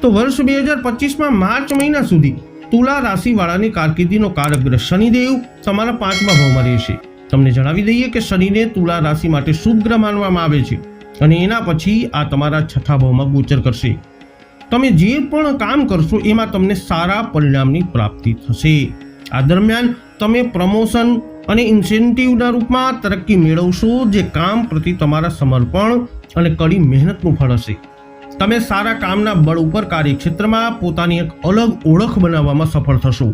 તો વર્ષ બે હજાર પચીસમાં માર્ચ મહિના સુધી તુલા રાશિવાળાની કારકિર્દીનો કારગ્રહ શનિદેવ તમારા પાંચમા ભાવમાં રહેશે. તમને જણાવી દઈએ કે શનિને તુલા રાશિ માટે શુભ ગ્રહ માનવામાં આવે છે અને એના પછી આ તમારા છઠ્ઠા ભાવમાં ગોચર કરશે. તમે જે પણ કામ કરશો એમાં તમને સારા પરિણામની પ્રાપ્તિ થશે. આ દરમિયાન તમે પ્રમોશન અને ઇન્સેન્ટિવના રૂપમાં તરક્કી મેળવશો, જે કામ પ્રતિ તમારા સમર્પણ અને કડી મહેનતનું ફળ હશે. તમે સારા કામના બળ ઉપર કાર્યક્ષેત્રમાં પોતાની એક અલગ ઓળખ બનાવવામાં સફળ થશો.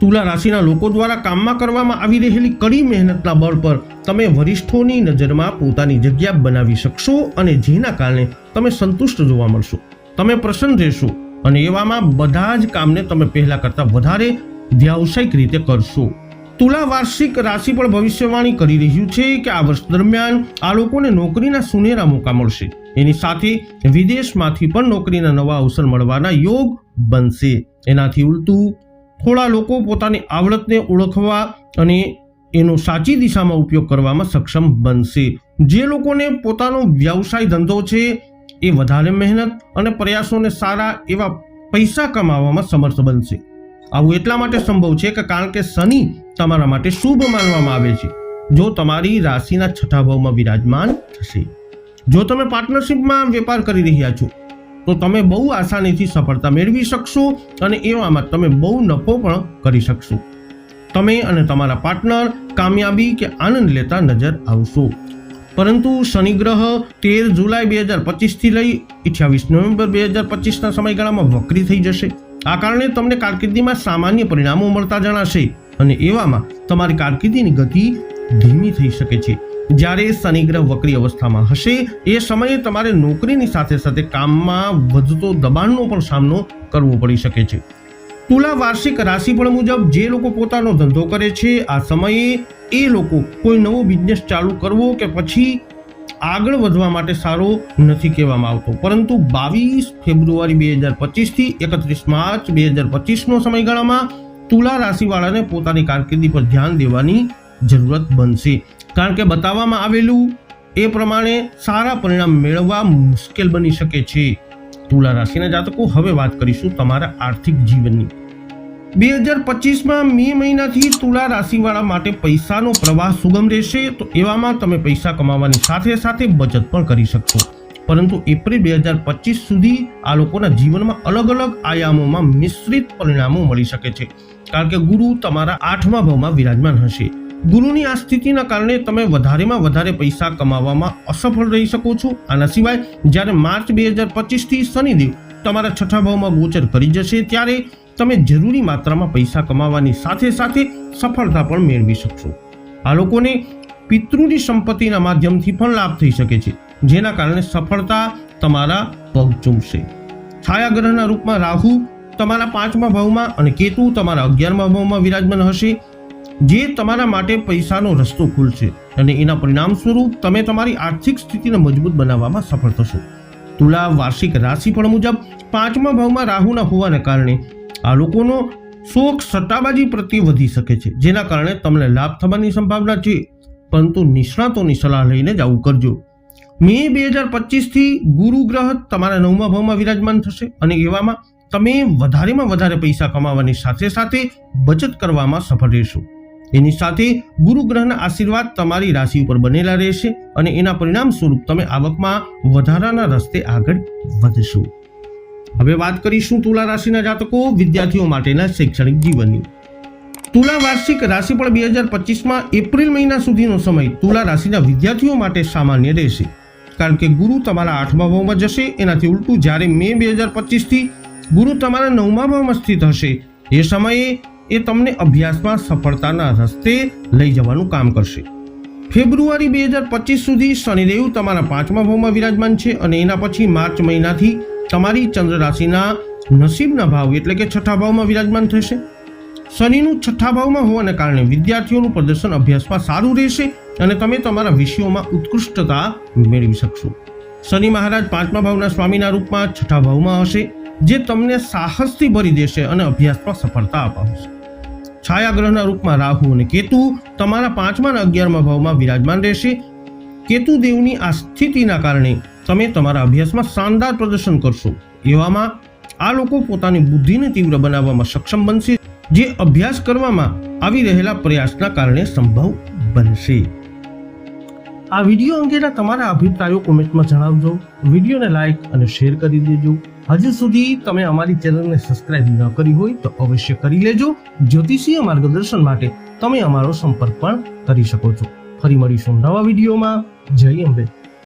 તુલા રાશિના લોકો દ્વારા કામમાં કરવામાં આવી રહેલી કડી મહેનતના બળ પર તમે વરિષ્ઠોની નજરમાં પોતાની જગ્યા બનાવી શકશો અને જેના કારણે તમે સંતુષ્ટ જોવા મળશો. તમે પ્રસન્ન રહેશો અને એવામાં બધા જ કામને તમે પહેલા કરતા વધારે વ્યાવસાયિક રીતે કરશો. તુલા વાર્ષિક રાશિ પણ ભવિષ્યવાણી કરી રહ્યું છે કે આ વર્ષ દરમિયાન આ લોકોને નોકરીના સુનેરા મોકા મળશે. એની સાથે વિદેશમાંથી પણ નોકરીના નવા અવસર મળવાના યોગ બનશે. એનાથી ઉલટું થોડા લોકો પોતાની આવડતને ઓળખવા અને એનો સાચી દિશામાં ઉપયોગ કરવામાં સક્ષમ બનશે. જે લોકોને પોતાનો વ્યવસાય ધંધો છે, એ વધારે મહેનત અને પ્રયાસોને સારા એવા પૈસા કમાવામાં સમર્થ બનશે. આવું એટલા માટે સંભવ છે કે કારણ કે શનિ તમારા માટે શુભ માનવામાં આવે છે. જો તમારી રાશિના છઠ્ઠા ભાવમાં વિરાજમાન થશે. જો તમે પાર્ટનરશિપમાં વેપાર કરી રહ્યા છો, તો તમે બહુ આસાનીથી સફળતા મેળવી શકશો અને એવામાં તમે બહુ નફો પણ કરી શકશો. તમે અને તમારા પાર્ટનર કામયાબી કે આનંદ લેતા નજર આવશો. પરંતુ શનિ ગ્રહ તેર જુલાઈ બે હજાર પચીસથી લઈ અઠ્યાવીસ નવેમ્બર બે હજાર પચીસના સમયગાળામાં વક્રી થઈ જશે. આ કારણે તમને કારકિર્દીમાં સામાન્ય પરિણામો મળતા જણાશે અને એવામાં તમારી કારકિર્દીની ગતિ ધીમી થઈ શકે છે. જ્યારે શનિ ગ્રહ વક્રી અવસ્થામાં હશે, એ સમયે તમારે નોકરીની સાથે સાથે કામમાં વધતો દબાણનો પણ સામનો કરવો પડી શકે છે. તુલા વાર્ષિક રાશિફળ મુજબ જે લોકો પોતાનો ધંધો કરે છે, આ સમયે એ લોકો કોઈ નવો બિઝનેસ ચાલુ કરવો કે પછી આગળ વધવા માટે સારો નથી કહેવામાં આવતો. પરંતુ બાવીસ ફેબ્રુઆરી બે હજાર પચીસથી એકત્રીસ માર્ચ બે હજાર પચીસનો સમયગાળામાં તુલા રાશિવાળાને પોતાની કારકિર્દી પર ધ્યાન દેવાની જરૂરત બનશે. કારણ કે બતાવવામાં આવેલું એ પ્રમાણે સારા પરિણામ મેળવવા મુશ્કેલ બની શકે છે. તુલા રાશિના જાતકો, હવે વાત કરીશું તમારા આર્થિક જીવનની. બે હજાર પચીસમાં મે મહિનાથી તુલા રાશિવાળા માટે પૈસાનો પ્રવાહ સુગમ રહેશે, તો એવામાં તમે પૈસા કમાવાની સાથે સાથે બચત પણ કરી શકશો. પરંતુ એપ્રિલ બે હજાર પચીસ સુધી આ લોકોના જીવનમાં અલગ અલગ આયામોમાં મિશ્રિત પરિણામો મળી શકે છે. કારણ કે ગુરુ તમારા આઠમા ભાવમાં વિરાજમાન હશે. ગુરુની આ સ્થિતિના કારણે તમે વધારેમાં વધારે પૈસા કમાવામાં અસફળ રહી શકો છો. આના સિવાય જ્યારે માર્ચ બે હજાર પચીસથી શનિદેવ તમારા છઠ્ઠા ભાવમાં ગોચર કરી જશે, ત્યારે તમે જરૂરી માત્રામાં પૈસા કમાવાની સાથે સાથે સફળતા પણ મેળવી શકશો. આ લોકોને પિતૃની સંપત્તિના માધ્યમથી પણ લાભ થઈ શકે છે, જેના કારણે સફળતા તમારા પગ ચૂમશે. છાયાગ્રહના રૂપમાં રાહુ તમારા પાંચમા ભાવમાં અને કેતુ તમારા અગિયારમા ભાવમાં વિરાજમાન હશે. જે તમારા માટે પૈસાનો રસ્તો ખુલશે અને એના પરિણામ સ્વરૂપ તમે તમારી આર્થિક સ્થિતિને મજબૂત બનાવવામાં સફળ થશો. તુલા વાર્ષિક રાશિફળ મુજબ પાંચમા ભાવમાં રાહુના હોવાને કારણે આ લોકોનો શોખ સટ્ટાબાજી પ્રત્યે વધી શકે છે, જેના કારણે તમને લાભ થવાની સંભાવના છે. પરંતુ નિષ્ણાતોની સલાહ લઈને જ આવું કરજો. મે બે હજાર પચીસથી ગુરુ ગ્રહ તમારા નવમા ભાવમાં વિરાજમાન થશે અને એવામાં તમે વધારેમાં વધારે પૈસા કમાવાની સાથે સાથે બચત કરવામાં સફળ રહેશો. એની સાથે ગુરુ ગ્રહના આશીર્વાદ તમારી રાશિ ઉપર બનેલા રહેશે અને એના પરિણામ સ્વરૂપ તમે આવકમાં વધારાના રસ્તે આગળ વધશો. હવે વાત કરીશું તુલા રાશિના જાતકો વિદ્યાર્થીઓ માટેના શૈક્ષણિક જીવનની. તુલા વાર્ષિક રાશિફળ બે હજાર પચીસમાં એપ્રિલ મહિના સુધીનો સમય તુલા રાશિના વિદ્યાર્થીઓ માટે સામાન્ય રહેશે. કારણ કે ગુરુ તમારા આઠમા ભાવમાં જશે, એનાથી ઉલટું જ્યારે મે બે હજાર પચીસથી ગુરુ તમારા નવમા ભાવમાં સ્થિત હશે. એ સમયે એ તમને અભ્યાસમાં સફળતાના રસ્તે લઈ જવાનું કામ કરશે. ફેબ્રુઆરી બે હજાર પચીસ સુધી શનિદેવ તમારા પાંચમા ભાવમાં વિરાજમાન છે અને એના પછી માર્ચ મહિનાથી તમારી ચંદ્ર રાશિના નસીબના ભાવ એટલે કે છઠ્ઠા ભાવમાં વિરાજમાન થશે. શનિનું છઠ્ઠા ભાવમાં હોવાને કારણે વિદ્યાર્થીઓનું પ્રદર્શન અભ્યાસમાં સારું રહેશે અને તમે તમારા વિષયોમાં ઉત્કૃષ્ટતા મેળવી શકશો. શનિ મહારાજ પાંચમા ભાવના સ્વામીના રૂપમાં છઠ્ઠા ભાવમાં હશે. જે તમને સાહસથી ભરી દેશે અને અભ્યાસમાં સફળતા અપાવશે. છાયાગ્રહના રૂપમાં રાહુ અને કેતુ તમારા પાંચમા અને અગિયારમા ભાવમાં વિરાજમાન રહેશે. કેતુ દેવની આ સ્થિતિના કારણે તમે તમારા અભ્યાસમાં શાનદાર પ્રદર્શન કરશો. એવામાં આ લોકો પોતાની બુદ્ધિને તીવ્ર બનાવવામાં સક્ષમ બનશે, જે અભ્યાસ કરવામાં આવી રહેલા પ્રયાસના કારણે સંભવ બનશે. આ વીડિયો અંગેના તમારા અભિપ્રાયો કોમેન્ટમાં જણાવજો. વિડીયોને લાઈક અને શેર કરી દેજો. હજુ સુધી તમે અમારી ચેનલને સબસ્ક્રાઇબ ન કરી હોય તો અવશ્ય કરી લેજો. જ્યોતિષીય માર્ગદર્શન માટે તમે અમારો સંપર્ક પણ કરી શકો છો. ફરી મળીશું નવા વિડીયોમાં. જય અંબે.